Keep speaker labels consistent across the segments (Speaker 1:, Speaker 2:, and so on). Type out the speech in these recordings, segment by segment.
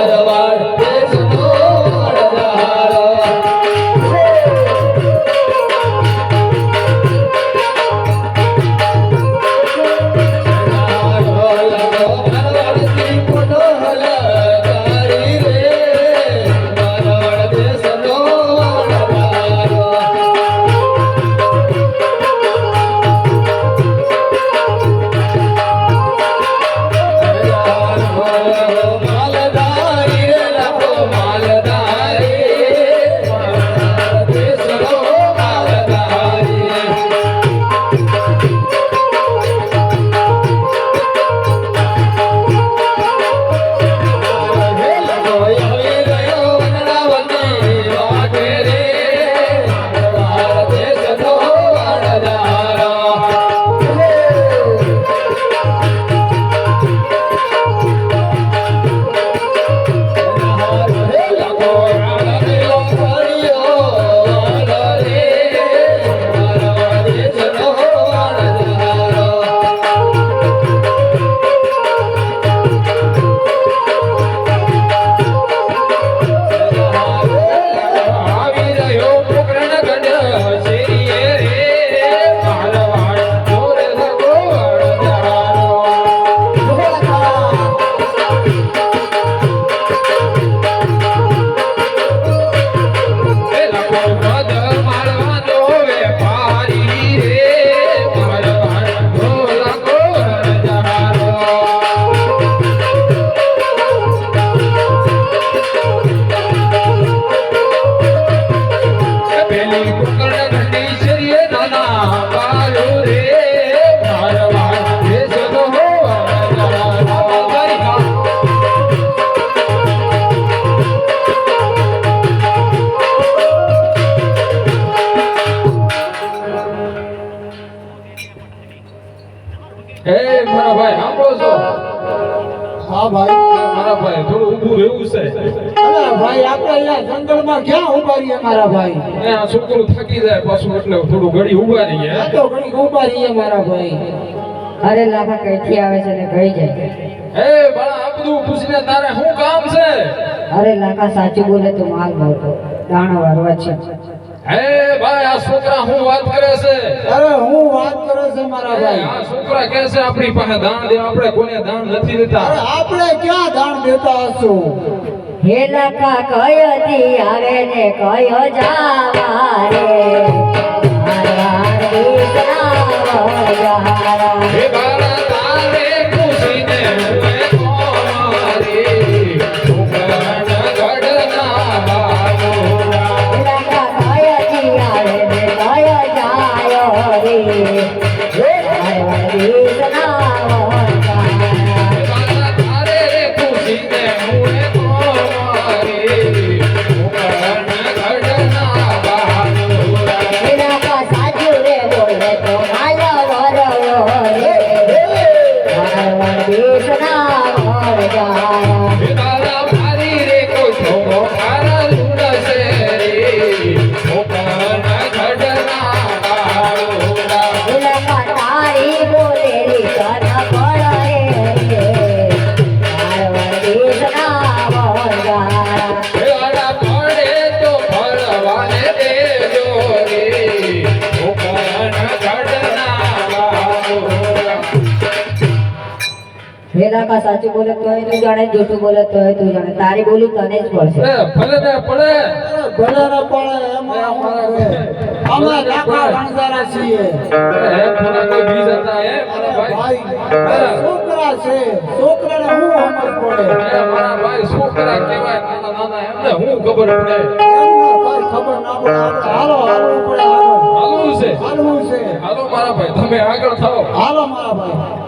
Speaker 1: મારવાડ દેશનો ભાઈ થોડું ઊભું રહેવું છે.
Speaker 2: અરે ભાઈ આપણે અહીંયા જંગલમાં ક્યાં ઊભા રહીએ મારા ભાઈ?
Speaker 1: આ છોકરું થાકી જાય પાછું એટલે થોડું ઘડી ઊભા રહીએ
Speaker 2: આ તો ઘણી ઊભા રહીએ મારા ભાઈ.
Speaker 3: અરે લાખા કઈથી આવે છે ને કઈ જાય
Speaker 1: હે બાળા આ પૂછને પૂછીને તારે શું કામ છે?
Speaker 3: અરે લાખા સાચું બોલે તો માલ ભાવતો દાણો વારવા છે.
Speaker 1: હે ભાઈ આ છોકરા હું વાત કરે છે?
Speaker 2: અરે હું વાત કરે છે મારા ભાઈ.
Speaker 1: આ છોકરા કહે છે આપણી પાસે દાન દે આપણે કોને દાન નથી દેતા.
Speaker 2: અરે આપણે ક્યાં દાન દેતા હશું?
Speaker 3: હે લાખા કયો દી આવે ને કયો જાવા રે મારા દીકરા.
Speaker 1: હે બાળા
Speaker 3: વેલા સાચું બોલે તો તું જાણે જૂઠું બોલે તો તું જાણે. તારી બોલી તને જ પડશે
Speaker 1: ભલે ને પડે.
Speaker 2: ભલે ને પડે એમાં અમે લાખા વણઝારા છીએ.
Speaker 1: હે થોડા કોઈ બી જતા હે મારા ભાઈ.
Speaker 2: છોકરા છે. છોકરાને હું સમજ પડે?
Speaker 1: મારા ભાઈ છોકરા કહેવાય નાના નાના એમને હું ખબર પડે?
Speaker 2: ખબર ના પડે. હાલો હાલો પડે હાલો
Speaker 1: હાલવું છે.
Speaker 2: હાલવું છે.
Speaker 1: હાલો મારા ભાઈ તમે આગળ થાઓ.
Speaker 2: હાલો મારા ભાઈ.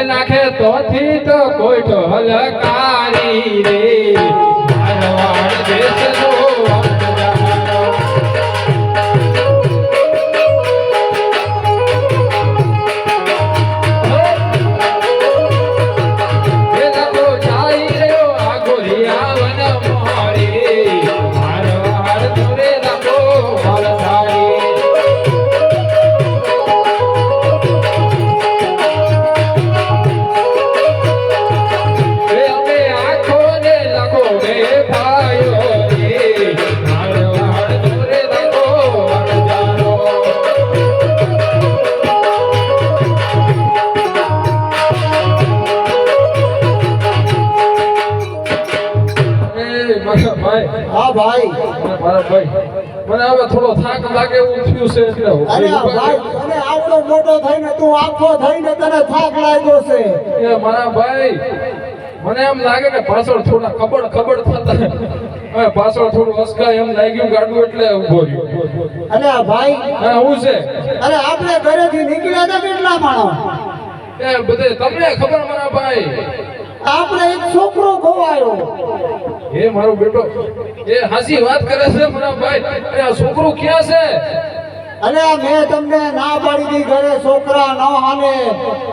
Speaker 1: નાખે તોથી તો કોઈ તો હલકારી રે. ભાઈ.
Speaker 2: હા ભાઈ.
Speaker 1: મારા ભાઈ. મને હવે થોડો થાક લાગે એવું થયું છે એટલે
Speaker 2: અરે ભાઈ અને આવડો મોટો થઈને તું આખો થઈને તને થાક લાગ્યો છે.
Speaker 1: એ મારા ભાઈ મને એમ લાગે કે પાછળ થોડા ખબર ખબડ થતા. હવે પાછળ થોડું અસકાય એમ લાગ્યું ગાડું એટલે ઊભો રહ્યો.
Speaker 2: અરે આ ભાઈ
Speaker 1: હા હું છે?
Speaker 2: અરે આપણે ઘરેથી નીકળ્યા હતા કેટલા માણસ?
Speaker 1: એ બધે તમને ખબર મારા ભાઈ.
Speaker 2: આપણે એક છોકરો ખોવાયો.
Speaker 1: એ મારો બેટો એ હાસી વાત કરે છે મારા ભાઈ અરે આ છોકરો ક્યાં છે?
Speaker 2: અને મેં તમને ના પાડી દી ઘરે છોકરા ન હાને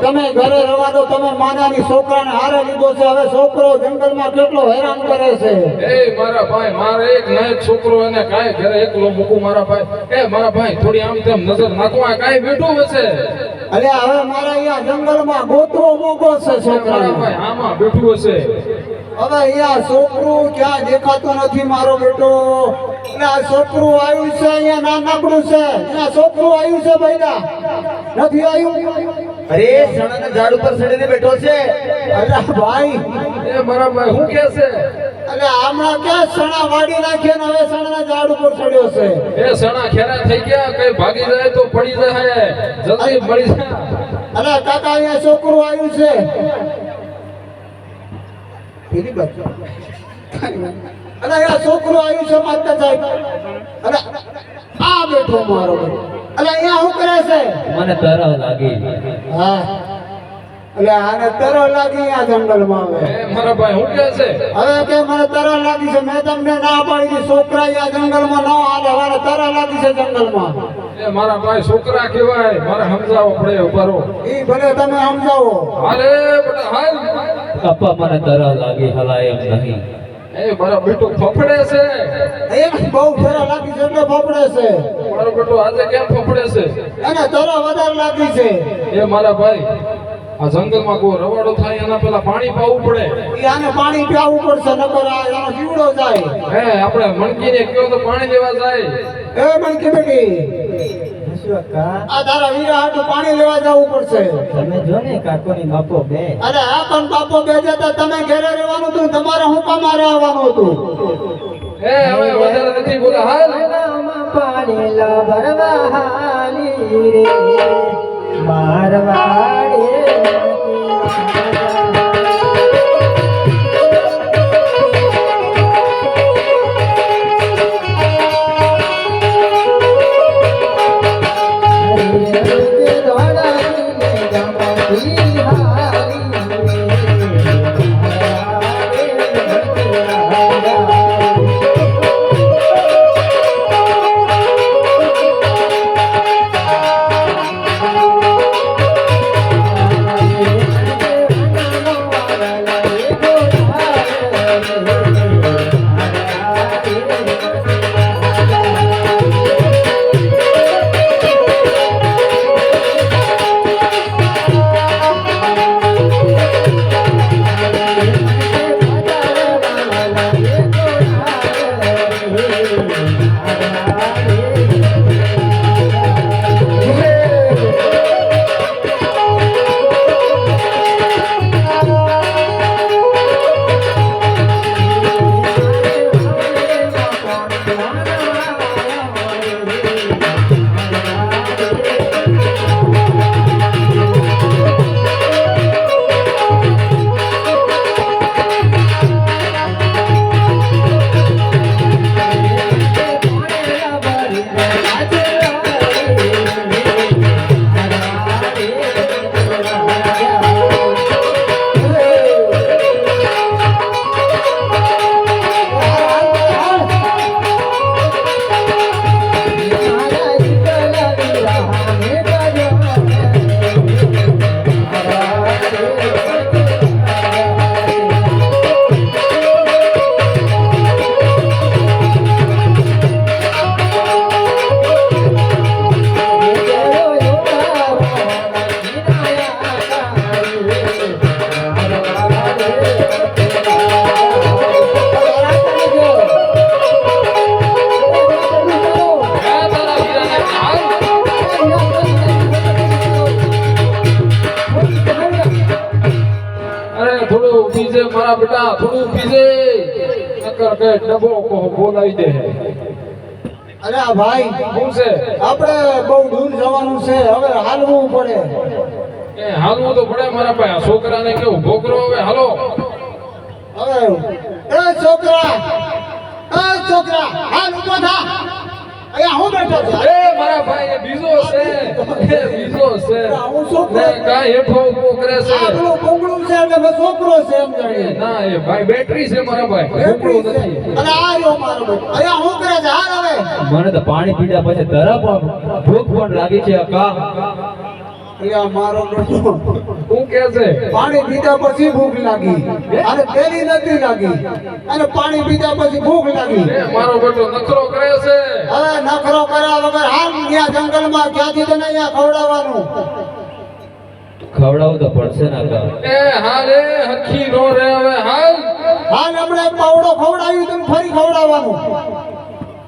Speaker 2: તમે ઘરે રવા દો તમે માનાની છોકરાને હારે લીધો છે. હવે છોકરો જંગલમાં કેટલો હેરાન કરે છે?
Speaker 1: એ મારા ભાઈ મારે એક ના એક છોકરો એને કાંઈ ઘરે એકલો મૂકું મારા ભાઈ. એ મારા ભાઈ થોડી આમ તેમ નજર નાખો આ કાંઈ બેઠું હશે?
Speaker 2: અરે હવે મારા અહીંયા જંગલમાં ગોતરો મોગો છે છોકરા
Speaker 1: ભાઈ આમાં બેઠું હશે.
Speaker 2: હવે અહીંયા છોકરું ક્યાં દેખાતું નથી મારો બેટો. આ છોકરું આવ્યું છે અહીંયા નાનકડું છે. અહીંયા છોકરું આવ્યું છે ભાઈના. નથી આવ્યું?
Speaker 4: અરે સણાના ઝાડ ઉપર ચડીને બેઠો છે.
Speaker 2: અરે ભાઈ.
Speaker 1: એ મારા ભાઈ હું કે છે?
Speaker 2: એટલે આમણા ક્યાં સણા વાડી નાખીએ ને હવે સણાના ઝાડ ઉપર ચડ્યો છે?
Speaker 1: એ સણા ખેરા થઈ ગયા કઈ ભાગી જાય તો પડી જાય. જલ્દી પડી જાય.
Speaker 2: અરે કાકા અહીંયા છોકરું આવ્યું છે. પેલી બાજુ. અને અહીંયા છોકરો આવ્યું છે માતા સાહેબ. અને આ બેઠો મારો ભાઈ. અહીંયા શું કરે છે?
Speaker 4: મને તરવ લાગી.
Speaker 2: હા. એટલે આને તરવ લાગી આ જંગલમાં હવે.
Speaker 1: મારા ભાઈ હું કે છે?
Speaker 2: હવે કે મને તરવ લાગી છે મેં તમને ના પાડી હતી છોકરા આ જંગલમાં ન હાલે મારે તરવ લાગી છે જંગલમાં.
Speaker 1: એ મારા ભાઈ છોકરા કહેવાય મારે સમજાવો પડે ઉભારો
Speaker 2: એ ભલે તમે સમજાવો.
Speaker 1: અરે બેટા હાલ.
Speaker 4: પપ્પા મને તરહ લાગે હલાય એમ નહીં.
Speaker 1: એ મારો બેટો ફફડે છે.
Speaker 2: એમ બહુ ફેરા લાગી છે એટલે ફફડે છે.
Speaker 1: મારો બેટો આજે કેમ ફફડે છે?
Speaker 2: એને તરા વધારે લાગી છે.
Speaker 1: એ મારા ભાઈ આ જંગલમાં કોઈ રવાડો થાય એના પેલા પાણી પાવું પડે.
Speaker 2: ઈ આને પાણી પીવું પડશે નકર આ એનો જીવડો જાય.
Speaker 1: હે આપણે મણકીને કયો તો પાણી દેવા જાય.
Speaker 2: એ મણકી બેટી. આ તારા વીરા હાટુ પાણી લેવા જવું પડશે.
Speaker 4: તમે જો ને કાકોની બાપો બે.
Speaker 2: અરે આ પણ બાપો બે જતા તમે ઘરે રહેવાનું હતું તમારે હું કામ આવવાનું હતું?
Speaker 1: એ હવે વધારે નથી બોલા હાલ.
Speaker 4: પાણી લો ભરવા હાલી રે
Speaker 1: એ શું છે?
Speaker 2: આપણે બહુ દૂર જવાનું છે. હવે હાલવું પડે.
Speaker 1: એ હાલવું તો પડે મારા ભાઈ. આ છોકરાને કેવું? ભોકરો હવે? હાલો.
Speaker 2: હવે એ છોકરા એ છોકરા હાલ ઊભો થા. અહીંયા હું બેઠો છું.
Speaker 1: એ મારા ભાઈ એ બીજો છે. એ બીજો છે.
Speaker 2: હું છોકરો.
Speaker 1: કાંઈ હેઠો ઊભો કરે છે.
Speaker 2: આપણો કોંગળું છે અને છોકરો છે એમ જાણીએ
Speaker 1: ના એ ભાઈ બેટરી છે મારા ભાઈ. ભોકરું નથી.
Speaker 2: અને આ રહ્યો મારો ભાઈ. અહીંયા હું કરે છે? હાલ હવે.
Speaker 5: મને તો પાણી પીધા પછી તરફ ભૂખ પણ લાગી છે કા
Speaker 2: અહીંયા મારો
Speaker 1: શું કે છે?
Speaker 2: પાણી પીધા પછી ભૂખ લાગી. અને પેલી નથી લાગી. અને પાણી પીધા પછી ભૂખ લાગી.
Speaker 1: મારો બેટો નખરો કરે છે.
Speaker 2: હવે નખરો કર્યા વગર હાલ ત્યાં જંગલમાં ક્યાંથી તને અહીંયા ખવડાવવાનું?
Speaker 5: ખવડાવવું તો પડશે ને કા
Speaker 1: એ હાલ એ હરખી નો રે હવે હાલ.
Speaker 2: હાલ હમણાં પાવડો ખવડાવ્યું તને ફરી ખવડાવવાનું.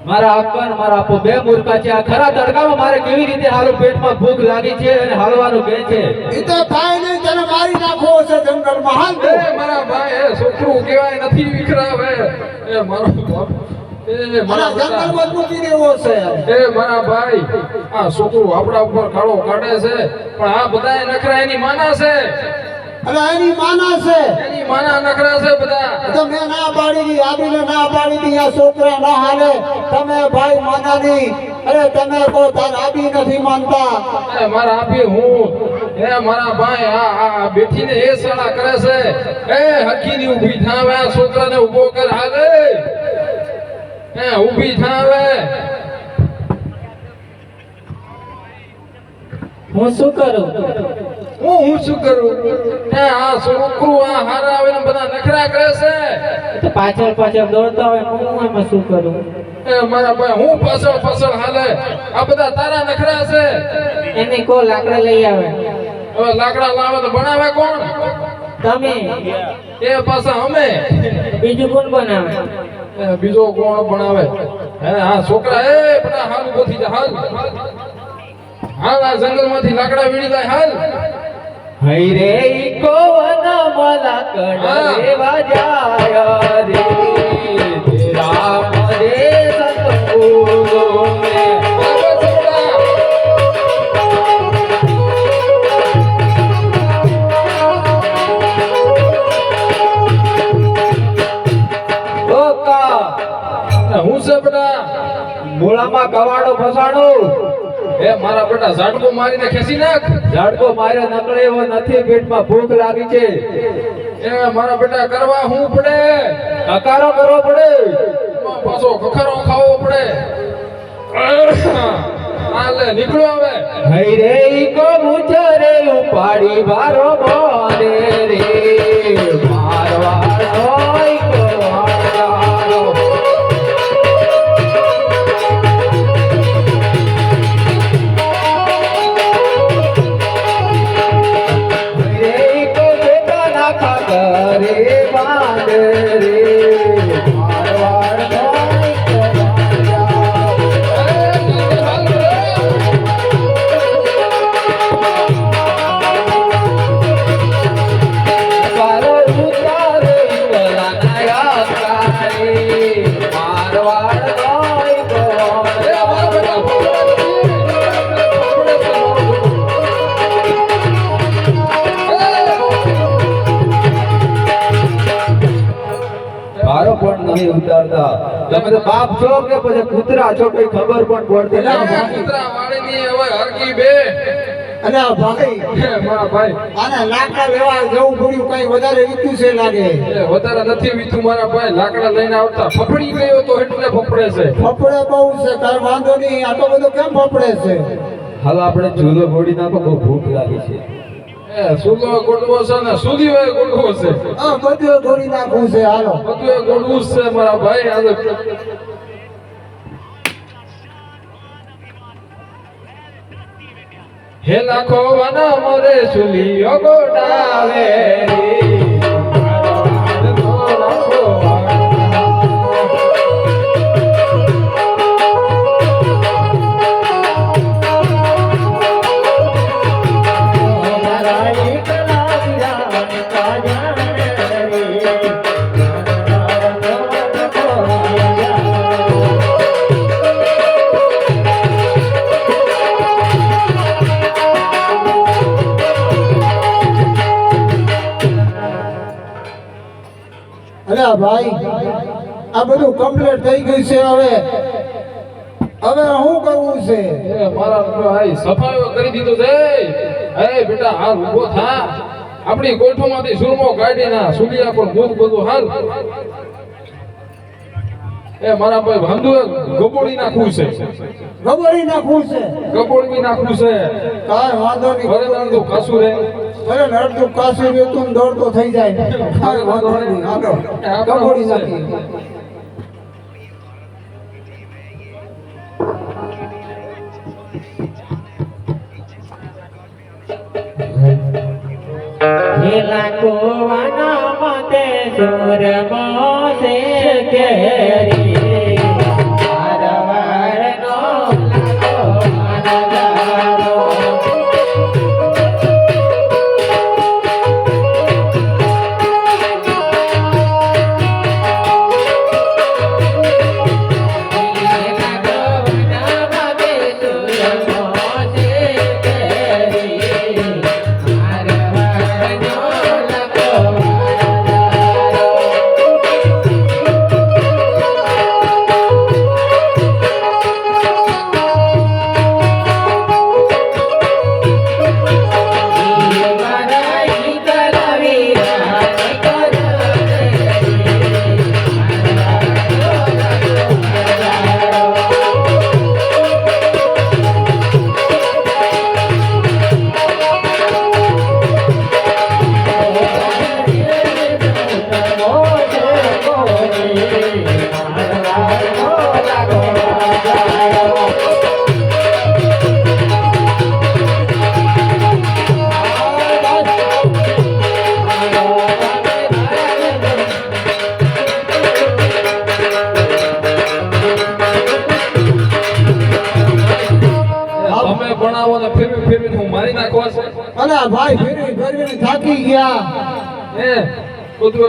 Speaker 5: મારા આપવા ને મારા આપો બે મૂર્ખા છે. આ ખરા તડકામાં મારે કેવી રીતે હાલો પેટમાં ભૂખ લાગી છે અને હાલવાનું કે છે?
Speaker 2: એ તો થાય મારી નાખવો હશે જંગલમાં. હાલ
Speaker 1: એ મારા ભાઈ એ છોકરું કહેવાય નથી વિખરાવે. એ મારો બાપ. એ મારા
Speaker 2: દેવો છે.
Speaker 1: એ મારા ભાઈ આ છોકરું આપણા ઉપર કાળો કાઢે છે. પણ આ બધા નખરા એની માના છે.
Speaker 2: અને એની માના છે.
Speaker 1: એની માના નખરા છે બધા.
Speaker 2: તો મેં ના પાડી દી આબીને ના પાડી દી આ છોકરા ના હાલે. તમે ભાઈ માનાની અરે તમે કહો તાર આબી નથી માનતા.
Speaker 1: અરે મારા આપી હું? એ મારા ભાઈ આ આ બેઠીને એ સાડા કરે છે. એ હકીની ઊભી થાવે આ છોકરાને ઊભો કર હાલે. એ ઊભી થાવે.
Speaker 5: હું શું કરું?
Speaker 1: હું હું શું કરું? કે આ છોકરું આ હારા આવે બધા નખરા કરે છે?
Speaker 5: તો પાછળ પાછળ દોડતા હોય હું એમાં શું કરું?
Speaker 1: એ મારા ભાઈ હું પાછળ પાછળ હાલે. આ બધા તારા નખરા છે?
Speaker 5: એને કો લાકડા લઈ આવે?
Speaker 1: હવે લાકડા લાવે તો બનાવે કોણ?
Speaker 5: તમે?
Speaker 1: એ પાછા અમે.
Speaker 5: બીજું કોણ બનાવે
Speaker 1: એ બીજો કોણ બનાવે હે આ છોકરા એ બધા હાલ ગોથી જા હાલ. હાલ આ જંગલમાંથી લાકડા વીણી જાય હાલ.
Speaker 5: હઈ રે ઈ કોવન મલા કડ દેવા રે
Speaker 1: એ મારા બેટા ઝાડકો મારીને ખેંચી નાખ.
Speaker 5: ઝાડકો માર્યા નકળે એવો નથી પેટમાં ભૂખ લાગી છે.
Speaker 1: એ મારા બેટા કરવા હું પડે?
Speaker 5: કકારો કરવો પડે.
Speaker 1: પાછો ખખરો ખાવો પડે. હાલે નીકળો હવે.
Speaker 5: હઈ રે કો મુચરે ઉપાડી વારો બોલે પણ નહીં ઉતારતા. તમે તો બાપ છો કે પછી કૂતરા છો કઈ ખબર પણ પડતી ના
Speaker 2: અને આ ભાઈ.
Speaker 1: મારા ભાઈ.
Speaker 2: આને લાકડા લેવા જવું પડ્યું કઈ વધારે વીતું છે લાગે.
Speaker 1: વધારે નથી વીતું મારા ભાઈ. લાકડા લઈને આવતા. ફફડી ગયો તો એટલે ફફડે છે.
Speaker 2: ફફડે બહુ છે તાર વાંધો નહીં. આટલો બધો કેમ ફફડે છે?
Speaker 5: હાલ આપણે ચૂલો ભોડી નાખો બહુ ભૂખ લાગી છે.
Speaker 1: સુલો ગોળવો છે ને ગોળવો છે.
Speaker 2: હા બધું ધોરી નાખવું છે હાલો.
Speaker 1: બધું ગોળવું છે મારા ભાઈ હે લાખો વના મોરે સુલિયો ગોડાવે મારા
Speaker 2: ભાઈ
Speaker 1: સફાયો કરી દીધો છે. એ બેટા હાલ ઊભો થા. આપણી કોઠોમાંથી સુરમો કાઢી ના સુલિયા પર દૂધ બધું હાલ. એ મારા ભાઈ ભાંધુ ગબોડી નાખવું છે.
Speaker 2: ગબડી નાખવું છે?
Speaker 1: ગબોડી નાખવું છે.
Speaker 2: કાય વાંધો નહીં.
Speaker 1: ભરે દાડું ખાસું રે.
Speaker 2: અરે નડતું કાસી રે તું દોડતો થઈ જાય. કાય વાંધો નહીં. ગબડી નાખી
Speaker 6: ઢીલા વાના મતે સુર મોસે કેરી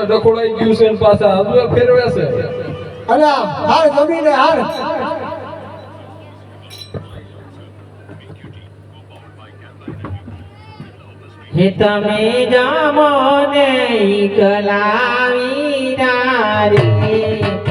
Speaker 1: ડખોડાઈ ગયું છે પાછા હજુ ફેરવે છે.
Speaker 2: અરે હાર જમીને હાર.
Speaker 6: હે તમે જામો ને કલાવી નારી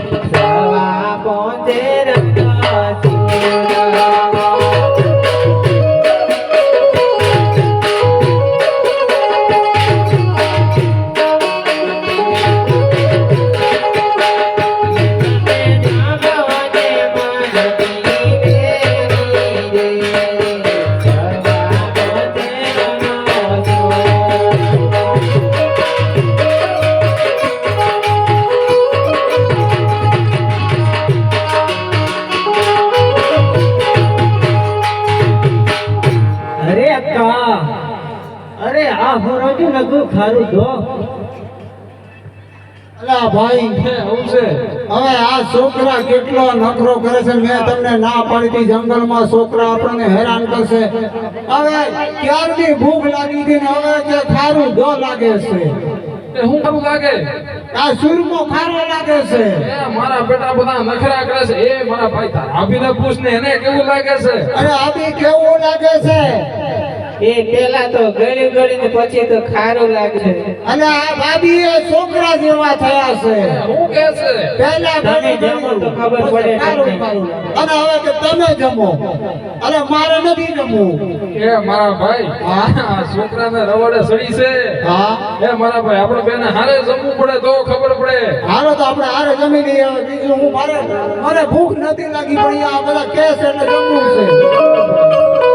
Speaker 6: લગુ જો. દો
Speaker 2: ભાઈ
Speaker 1: હું છે?
Speaker 2: હવે આ છોકરા કેટલો નખરો કરે છે મેં તમને ના પાડી જંગલમાં છોકરા આપણને હેરાન કરશે. હવે ક્યારની ભૂખ લાગી હતી ને હવે તે ખારું દો લાગે છે?
Speaker 1: હું કરું લાગે?
Speaker 2: આ સુરમો ખારો લાગે છે.
Speaker 1: એ મારા બેટા બધા નખરા કરે છે. એ મારા ભાઈ તારા આભીને પૂછ એને કેવું લાગે છે?
Speaker 2: અરે આબી કેવું લાગે છે?
Speaker 6: એ પેલા તો ગળી ગળી ને પછી તો ખારું લાગશે.
Speaker 2: અને આ ભાભી એ છોકરા જેવા થયા છે.
Speaker 1: હું કે છે?
Speaker 6: તમે જમો તો ખબર પડે.
Speaker 2: અને હવે કે તમે જમો. અરે મારે નથી જમવું.
Speaker 1: એ મારા ભાઈ આ છોકરાને રવાડે સડી છે.
Speaker 2: હા?
Speaker 1: એ મારા ભાઈ આપણે બેને હારે જમવું પડે તો ખબર પડે.
Speaker 2: હારો તો આપણે હારે જમી લઈએ. હવે બીજું હું મારે મને ભૂખ નથી લાગી પડી આ બધા કેસ એટલે જમવું છે.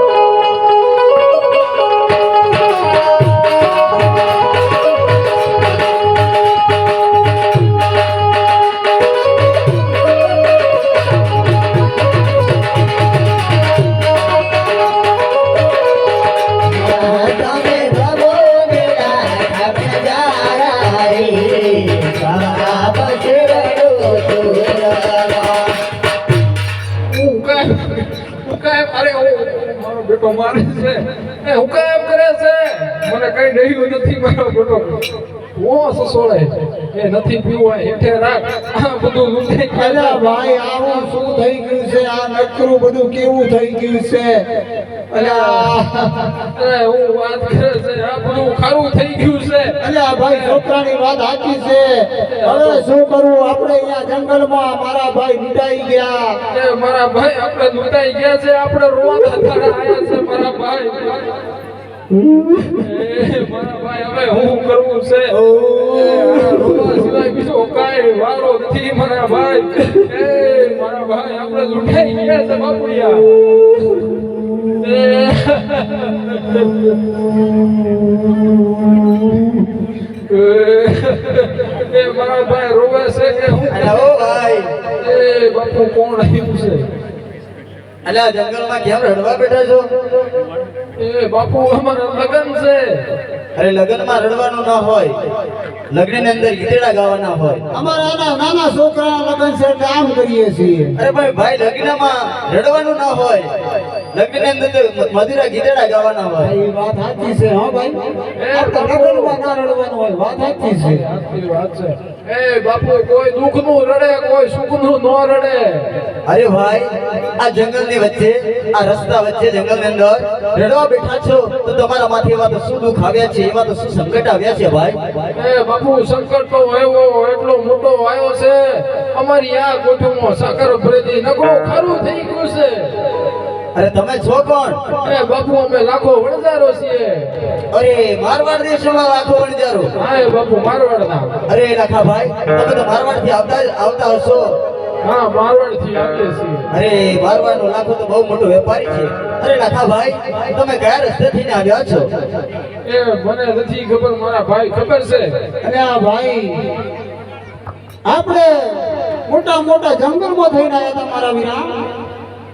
Speaker 1: હું ડહ્યું નથી મારો બોલો ઓસ સોળે. એ નથી પીવું હેઠે રાખ. આ બધું લૂંટાઈ ગયું.
Speaker 2: ભાઈ આવું શું થઈ ગયું છે? આ નકરું બધું કેવું થઈ ગયું છે?
Speaker 1: અરે હું વાત કરે છે આ બધું ખારું થઈ ગયું છે.
Speaker 2: અલ્યા ભાઈ છોકરાની વાત સાચી છે. હવે શું કરવું? આપણે અહીંયા જંગલમાં મારા ભાઈ લૂંટાઈ ગયા.
Speaker 1: મારા ભાઈ આપણે લૂંટાઈ ગયા છે આપણે રોવા આયા છે મારા ભાઈ. મારા ભાઈ હવે હું કરવું છે? સિવાય બીજો કાંઈ વારો નથી મારા ભાઈ. એ મારા ભાઈ આપણે લૂંટાઈ ગયા છે બાપુડિયા. એ. એ મારા ભાઈ રોવે છે કે હું
Speaker 4: ભાઈ.
Speaker 1: એ બાપુ કોણ આવ્યું છે?
Speaker 4: અલ્યા જંગલમાં કેમ રડવા બેઠા છો?
Speaker 1: એ બાપુ અમારા લગન છે.
Speaker 4: અરે લગ્નમાં રડવાનું ના હોય. લગ્નની અંદર ગીતડા ગાવાના હોય.
Speaker 2: અમારા આના નાના છોકરાના લગન છે એટલે આમ કરીએ છીએ.
Speaker 4: અરે ભાઈ ભાઈ લગ્નમાં રડવાનું ના હોય. લગ્નની અંદર મધુરા ગીતડા ગાવાના હોય.
Speaker 2: એ વાત સાચી છે હો ભાઈ. આપણે લગ્નમાં ના રડવાનું હોય વાત સાચી છે.
Speaker 1: સાચી વાત છે. એ બાપુ કોઈ દુઃખનું રડે કોઈ સુખનું ન રડે.
Speaker 4: અરે ભાઈ આ જંગલની વચ્ચે આ રસ્તા વચ્ચે જંગલની અંદર રડવા બેઠા છો તો તમારા માથે એવા તો શું દુઃખ આવ્યા છે એવા તો શું સંકટ આવ્યા છે ભાઈ?
Speaker 1: એ બાપુ સંકટ તો આવ્યો એટલો મોટો આવ્યો છે. અમારી આ ગોઠવમાં સાકર ભરેલી નકરો ખરું થઈ ગયું છે.
Speaker 4: અરે તમે છો કોણ?
Speaker 1: અરે બાપુ અમે લાખો વણજારો છીએ.
Speaker 4: અરે મારવાડ દેશમાં લાખો વણજારો
Speaker 1: હા બાપુ મારવાડના.
Speaker 4: અરે લાખા ભાઈ તમે તો મારવાડથી આવતા આવતા હશો.
Speaker 1: હા મારવાડથી આવીએ છીએ.
Speaker 4: અરે મારવાડ નો લાખો તો બહુ મોટો વેપારી છે. અરે લાખા ભાઈ તમે કયા રસ્તેથી ને આવ્યા છો?
Speaker 1: એ મને નથી ખબર મારા ભાઈ ખબર છે.
Speaker 2: અને આ ભાઈ આપણે મોટા મોટા જંગલમાં થઈને આવ્યા હતા મારા વીરા.
Speaker 1: એ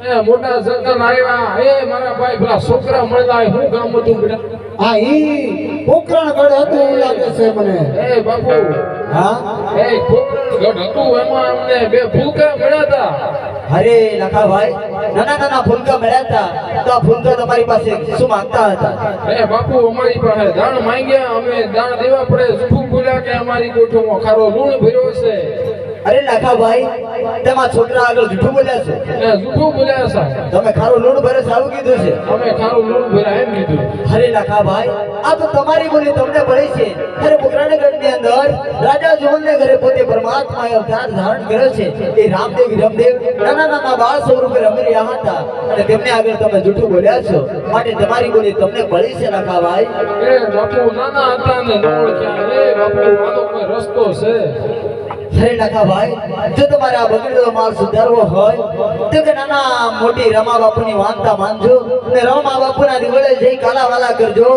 Speaker 1: મોટા જંગલ આવ્યા હે મારા ભાઈ પેલા છોકરા મળતા હું ગામ હતું બેટા
Speaker 2: હા ઈ પોકરણગઢ હતું એવું લાગે છે મને.
Speaker 1: એ બાપુ.
Speaker 4: હા?
Speaker 1: એ પોકરણગઢ હતું એમાં અમને બે ફૂલકા મળ્યા હતા.
Speaker 4: અરે લાખા ભાઈ નાના નાના ફૂલકા મળ્યા હતા. તો આ ફૂલકા તમારી પાસે શું માંગતા હતા?
Speaker 1: એ બાપુ અમારી પાસે દાણ માંગ્યા અમે દાણ દેવા પડે જૂઠું બોલ્યા કે અમારી કોઠોમાં ખારો લૂણ ભર્યો છે.
Speaker 4: અરે લાખા ભાઈ તેમાં છોકરા આગળ જૂઠું બોલ્યા છે.
Speaker 1: જૂઠું બોલ્યા છે.
Speaker 4: તમે ખારું લૂણ ભરે સારું કીધું છે.
Speaker 1: અમે ખારું લૂણ ભર્યા એમ કીધું.
Speaker 4: અરે લાખા ભાઈ આ તો તમારી બોલી તમને પડી છે. અરે પોકરાણગઢની અંદર રાજા જોહન ને ઘરે પોતે પરમાત્મા એ અવતાર ધારણ કર્યો છે. એ રામદેવ રમદેવ નાના નાના બાળ સ્વરૂપે રમી રહ્યા હતા. અને તેમને આગળ તમે જૂઠું બોલ્યા છો. માટે તમારી બોલી તમને પડી છે લાખા ભાઈ.
Speaker 1: એ બાપુ નાના હતા ને બાપુ આનો કોઈ રસ્તો છે.
Speaker 4: અરે લાખા ભાઈ. જો તમારે આ બગડેલો માલ સુધારવો હોય તો કે નાના મોટી રમા બાપુની વાંતા માનજો અને રમા બાપુના દિવડે જઈ કાલા વાલા કરજો.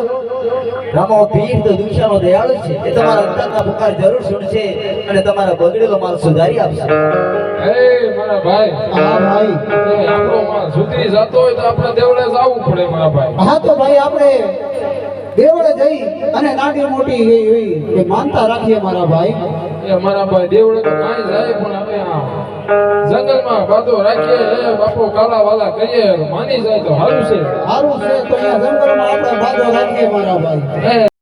Speaker 4: રમો પીર તો દુષ્યાનો દયાળુ છે. એ તમારા અંતરના પુકાર જરૂર સુનશે અને તમારા બગડેલો માલ સુધારી આપશે.
Speaker 1: એ મારા ભાઈ
Speaker 2: હા ભાઈ.
Speaker 1: આપણો માલ સુધરી જતો હોય તો આપણે દેવડે જવું પડે મારા ભાઈ.
Speaker 2: હા તો ભાઈ આપણે દેવળે જઈ અને નાની મોટી એ એ માનતા રાખીએ મારા ભાઈ.
Speaker 1: એ મારા ભાઈ દેવડે તો કાઈ જાય પણ હવે આ જંગલમાં બાધો રાખીએ એ બાપો કાલા વાલા કહીએ માની જાય તો સારું છે.
Speaker 2: સારું છે તો અહીંયા જંગલમાં આપણે બાજો રાખીએ મારા ભાઈ.